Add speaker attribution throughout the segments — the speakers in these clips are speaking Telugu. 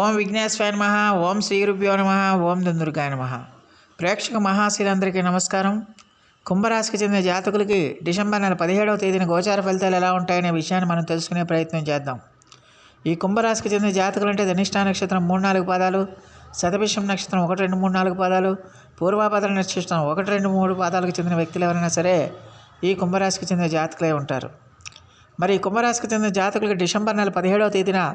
Speaker 1: ఓం విఘ్నేశ్వర నమ ఓం శ్రీరుభ్యో నమ ఓం దుందుర్గాయ నమ. ప్రేక్షక మహాశీలందరికీ నమస్కారం. కుంభరాశికి చెందిన జాతకులకి డిసెంబర్ నెల పదిహేడవ తేదీన గోచార ఫలితాలు ఎలా ఉంటాయనే విషయాన్ని మనం తెలుసుకునే ప్రయత్నం చేద్దాం. ఈ కుంభరాశికి చెందిన జాతకులు అంటే ధనిష్ట నక్షత్రం మూడు నాలుగు పాదాలు శతభిషం నక్షత్రం ఒకటి రెండు మూడు నాలుగు పాదాలు పూర్వాపాద నక్షత్రం ఒకటి రెండు మూడు పాదాలకు చెందిన వ్యక్తులు ఎవరైనా సరే ఈ కుంభరాశికి చెందిన జాతకులే ఉంటారు. మరి కుంభరాశికి చెందిన జాతకులకి డిసెంబర్ నెల పదిహేడవ తేదీన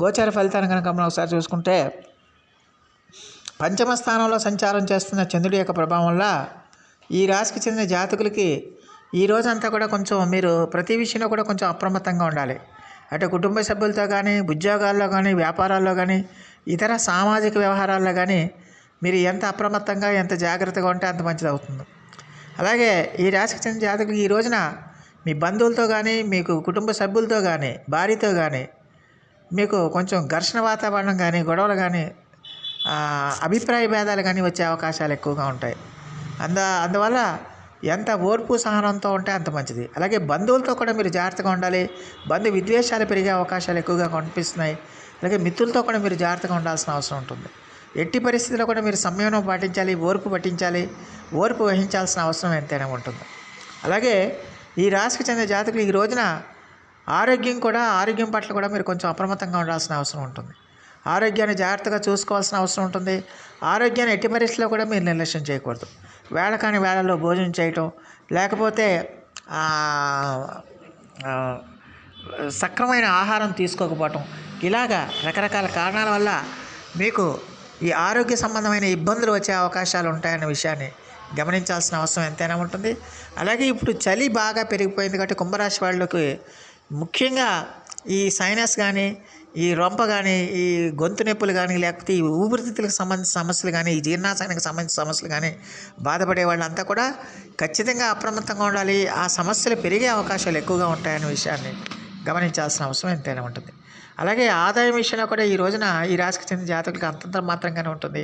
Speaker 1: గోచార ఫలితాన్ని కనుక మనం ఒకసారి చూసుకుంటే పంచమ స్థానంలో సంచారం చేస్తున్న చంద్రుడి యొక్క ప్రభావం వల్ల ఈ రాశికి చెందిన జాతకులకి ఈ రోజంతా కూడా కొంచెం మీరు ప్రతి విషయంలో కూడా కొంచెం అప్రమత్తంగా ఉండాలి. అంటే కుటుంబ సభ్యులతో కానీ ఉద్యోగాల్లో కానీ వ్యాపారాల్లో కానీ ఇతర సామాజిక వ్యవహారాల్లో కానీ మీరు ఎంత అప్రమత్తంగా ఎంత జాగ్రత్తగా ఉంటే అంత మంచిది అవుతుంది. అలాగే ఈ రాశికి చెందిన జాతకులు ఈ రోజున మీ బంధువులతో కానీ మీకు కుటుంబ సభ్యులతో కానీ భార్యతో కానీ మీకు కొంచెం ఘర్షణ వాతావరణం కానీ గొడవలు కానీ అభిప్రాయ భేదాలు కానీ వచ్చే అవకాశాలు ఎక్కువగా ఉంటాయి. అంద అందువల్ల ఎంత ఓర్పు సహనంతో ఉంటే అంత మంచిది. అలాగే బంధువులతో కూడా మీరు జాగ్రత్తగా ఉండాలి. బంధు విద్వేషాలు పెరిగే అవకాశాలు ఎక్కువగా కనిపిస్తున్నాయి. అలాగే మిత్రులతో కూడా మీరు జాగ్రత్తగా ఉండాల్సిన అవసరం ఉంటుంది. ఎట్టి పరిస్థితుల్లో కూడా మీరు సంయమనం పాటించాలి ఓర్పు పట్టించాలి ఓర్పు వహించాల్సిన అవసరం ఎంతైనా ఉంటుంది. అలాగే ఈ రాశికి చెందిన జాతకులు ఈ రోజున ఆరోగ్యం కూడా ఆరోగ్యం పట్ల కూడా మీరు కొంచెం అప్రమత్తంగా ఉండాల్సిన అవసరం ఉంటుంది. ఆరోగ్యాన్ని జాగ్రత్తగా చూసుకోవాల్సిన అవసరం ఉంటుంది. ఆరోగ్యాన్ని ఎట్టి పరిస్థితిలో కూడా మీరు నిర్లక్ష్యం చేయకూడదు. వేళ కాని వేళల్లో భోజనం చేయటం లేకపోతే సక్రమైన ఆహారం తీసుకోకపోవటం ఇలాగా రకరకాల కారణాల వల్ల మీకు ఈ ఆరోగ్య సంబంధమైన ఇబ్బందులు వచ్చే అవకాశాలు ఉంటాయన్న విషయాన్ని గమనించాల్సిన అవసరం ఎంతైనా ఉంటుంది. అలాగే ఇప్పుడు చలి బాగా పెరిగిపోయింది కాబట్టి కుంభరాశి వాళ్ళకి ముఖ్యంగా ఈ సైనస్ కానీ ఈ రొంప కానీ ఈ గొంతు నొప్పులు కానీ లేకపోతే ఈ ఊపిరితిత్తులకు సంబంధించిన సమస్యలు కానీ ఈ జీర్ణాశయానికి సంబంధించిన సమస్యలు కానీ బాధపడే వాళ్ళంతా కూడా ఖచ్చితంగా అప్రమత్తంగా ఉండాలి. ఆ సమస్యలు పెరిగే అవకాశాలు ఎక్కువగా ఉంటాయనే విషయాన్ని గమనించాల్సిన అవసరం ఎంతైనా ఉంటుంది. అలాగే ఆదాయం విషయంలో కూడా ఈ రోజున ఈ రాశికి చెందిన జాతకులకు అంతంత మాత్రంగానే ఉంటుంది.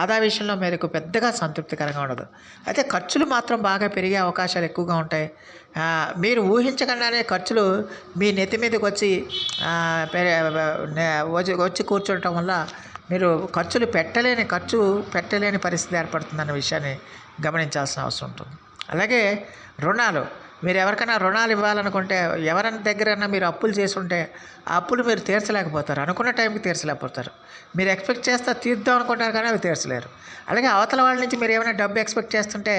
Speaker 1: ఆదాయ విషయంలో మేరకు పెద్దగా సంతృప్తికరంగా ఉండదు. అయితే ఖర్చులు మాత్రం బాగా పెరిగే అవకాశాలు ఎక్కువగా ఉంటాయి. మీరు ఊహించకుండానే ఖర్చులు మీ నెత్తి మీదకి వచ్చి వచ్చి వచ్చి కూర్చోవటం వల్ల మీరు ఖర్చులు పెట్టలేని ఖర్చు పెట్టలేని పరిస్థితి ఏర్పడుతుందన్న విషయాన్ని గమనించాల్సిన అవసరం ఉంటుంది. అలాగే రుణాలు. మీరు ఎవరికైనా రుణాలు ఇవ్వాలనుకుంటే ఎవరైనా దగ్గరైనా మీరు అప్పులు చేసి ఉంటే ఆ అప్పులు మీరు తీర్చలేకపోతారు. అనుకున్న టైంకి తీర్చలేకపోతారు. మీరు ఎక్స్పెక్ట్ చేస్తే తీర్దాం అనుకుంటారు కానీ అవి తీర్చలేరు. అలాగే అవతల వాళ్ళ నుంచి మీరు ఏమైనా డబ్బు ఎక్స్పెక్ట్ చేస్తుంటే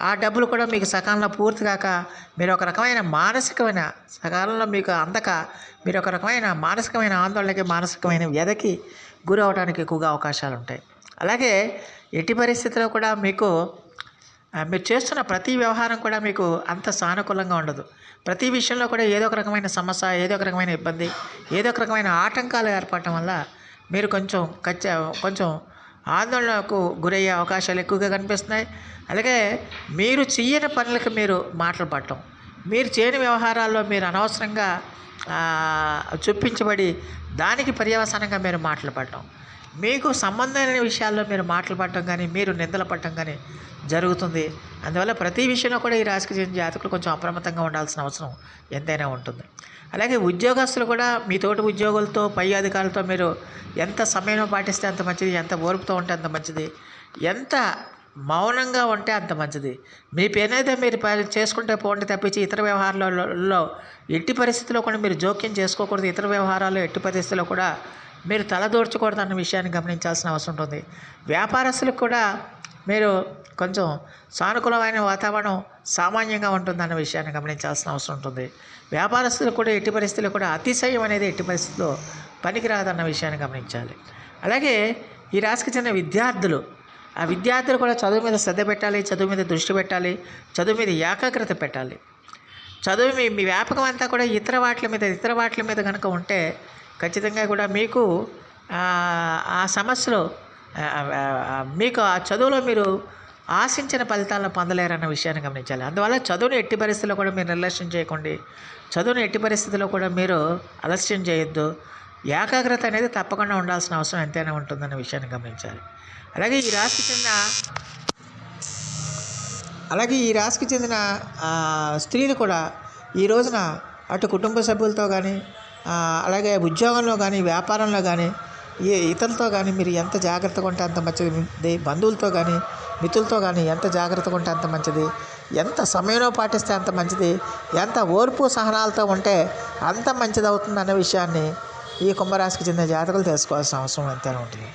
Speaker 1: ఆ డబ్బులు కూడా మీకు సకాలంలో పూర్తి కాక మీరు ఒక రకమైన మానసికమైన సకాలంలో మీకు అందక మీరు ఒక రకమైన మానసికమైన ఆందోళనకి మానసికమైన వ్యధకి గురవడానికి ఎక్కువగా అవకాశాలు ఉంటాయి అలాగే ఎట్టి పరిస్థితిలో కూడా మీకు మీరు చేస్తున్న ప్రతి వ్యవహారం కూడా మీకు అంత సానుకూలంగా ఉండదు. ప్రతి విషయంలో కూడా ఏదో ఒక రకమైన సమస్య ఏదో ఒక రకమైన ఇబ్బంది ఏదో ఒక రకమైన ఆటంకాలు ఏర్పడటం వల్ల మీరు కొంచెం ఖచ్చ కొంచెం ఆందోళనకు గురయ్యే అవకాశాలు ఎక్కువగా కనిపిస్తున్నాయి. అలాగే మీరు చేయని పనులకు మీరు మాటలు పడటం మీరు చేయని వ్యవహారాల్లో మీరు అనవసరంగా చూపించబడి దానికి పర్యవసానంగా మీరు మాటలు పడటం మీకు సంబంధమైన విషయాల్లో మీరు మాటలు పడటం కానీ మీరు నిందలు పడటం కానీ జరుగుతుంది. అందువల్ల ప్రతి విషయంలో కూడా ఈ రాశికి చెందిన జాతకులు కొంచెం అప్రమత్తంగా ఉండాల్సిన అవసరం ఎంతైనా ఉంటుంది. అలాగే ఉద్యోగస్తులు కూడా మీ తోటి ఉద్యోగులతో పై అధికారులతో మీరు ఎంత సమయం పాటిస్తే అంత మంచిది ఎంత ఓర్పుతో ఉంటే అంత మంచిది ఎంత మౌనంగా ఉంటే అంత మంచిది. మీ పేనైతే మీరు చేసుకుంటే పోండి తప్పించి ఇతర వ్యవహారాలలో ఎట్టి పరిస్థితుల్లో కూడా మీరు జోక్యం చేసుకోకూడదు. ఇతర వ్యవహారాల్లో ఎట్టి పరిస్థితుల్లో కూడా మీరు తలదూర్చకూడదు అన్న విషయాన్ని గమనించాల్సిన అవసరం ఉంటుంది. వ్యాపారస్తులకు కూడా మీరు కొంచెం సానుకూలమైన వాతావరణం సామాన్యంగా ఉంటుందన్న విషయాన్ని గమనించాల్సిన అవసరం ఉంటుంది. వ్యాపారస్తులు కూడా ఎట్టి పరిస్థితుల్లో కూడా అతిశయం అనేది ఎట్టి పరిస్థితుల్లో పనికిరాదన్న విషయాన్ని గమనించాలి. అలాగే ఈ రాశికి చెందిన విద్యార్థులు ఆ విద్యార్థులు కూడా చదువు మీద శ్రద్ధ పెట్టాలి చదువు మీద దృష్టి పెట్టాలి చదువు మీద ఏకాగ్రత పెట్టాలి. చదువు మీ మీ వ్యాపకం అంతా కూడా ఇతర వాటి మీద ఇతర వాటి మీద కనుక ఉంటే ఖచ్చితంగా కూడా మీకు ఆ, సమస్యలో మీకు ఆ చదువులో మీరు ఆశించిన ఫలితాలను పొందలేరన్న విషయాన్ని గమనించాలి. అందువల్ల చదువుని ఎట్టి పరిస్థితుల్లో కూడా మీరు నిర్లక్ష్యం చేయకండి. చదువుని ఎట్టి పరిస్థితుల్లో కూడా మీరు అలస్యం చేయొద్దు. ఏకాగ్రత అనేది తప్పకుండా ఉండాల్సిన అవసరం ఎంతైనా ఉంటుందన్న విషయాన్ని గమనించాలి. అలాగే ఈ రాశికి చెందిన అలాగే ఈ రాశికి చెందిన స్త్రీలు కూడా ఈ రోజున అటు కుటుంబ సభ్యులతో కానీ అలాగే ఉద్యోగంలో కానీ వ్యాపారంలో కానీ ఈ ఇతరులతో కానీ మీరు ఎంత జాగ్రత్తగా ఉంటే అంత మంచిది. బంధువులతో కానీ మిత్రులతో కానీ ఎంత జాగ్రత్తగా ఉంటే అంత మంచిది. ఎంత సమయంలో పాటిస్తే అంత మంచిది. ఎంత ఓర్పు సహనాలతో ఉంటే అంత మంచిది అవుతుంది అనే విషయాన్ని ఈ కుంభరాశికి చెందిన జాతకులు తెలుసుకోవాల్సిన అవసరం ఎంతైనా ఉంటుంది.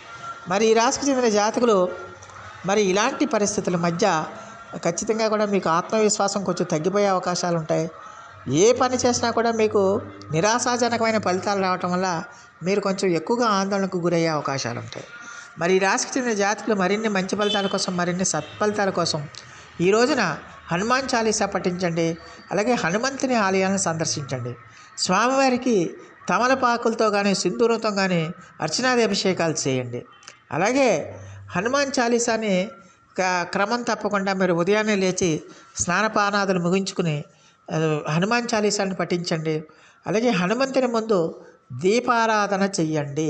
Speaker 1: మరి ఈ రాశికి చెందిన జాతకులు మరి ఇలాంటి పరిస్థితుల మధ్య ఖచ్చితంగా కూడా మీకు ఆత్మవిశ్వాసం కొంచెం తగ్గిపోయే అవకాశాలు ఉంటాయి ఏ పని చేసినా కూడా మీకు నిరాశాజనకమైన ఫలితాలు రావటం వల్ల మీరు కొంచెం ఎక్కువగా ఆందోళనకు గురయ్యే అవకాశాలు ఉంటాయి. మరి ఈ రాశికి చెందిన జాతకులు మరిన్ని మంచి ఫలితాల కోసం మరిన్ని సత్ఫలితాల కోసం ఈ రోజున హనుమాన్ చాలీసా పఠించండి అలాగే హనుమంతుని ఆలయాలను సందర్శించండి. స్వామివారికి తమలపాకులతో కానీ సింధూరంతో కానీ అర్చనాది అభిషేకాలు చేయండి. అలాగే హనుమాన్ చాలీసాని క- క్రమం తప్పకుండా మీరు ఉదయాన్నే లేచి స్నానపానాదులు ముగించుకుని హనుమాన్ చాలీసాన్ని పఠించండి. అలాగే హనుమంతుని ముందు దీపారాధన చెయ్యండి.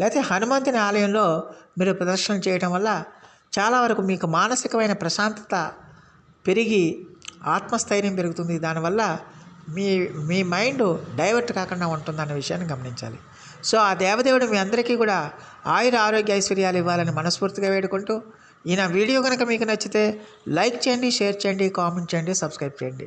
Speaker 1: లేకపోతే హనుమంతుని ఆలయంలో మీరు ప్రదర్శన చేయడం వల్ల చాలా వరకు మీకు మానసికమైన ప్రశాంతత పెరిగి ఆత్మస్థైర్యం పెరుగుతుంది. దానివల్ల మీ మీ మైండ్ డైవర్ట్ కాకుండా ఉంటుందన్న విషయాన్ని గమనించాలి. సో ఆ దేవదేవుడు మీ అందరికీ కూడా ఆయుర ఆరోగ్య ఐశ్వర్యాలు ఇవ్వాలని మనస్ఫూర్తిగా వేడుకుంటూ ఈయన వీడియో కనుక మీకు నచ్చితే లైక్ చేయండి షేర్ చేయండి కామెంట్ చేయండి సబ్స్క్రైబ్ చేయండి.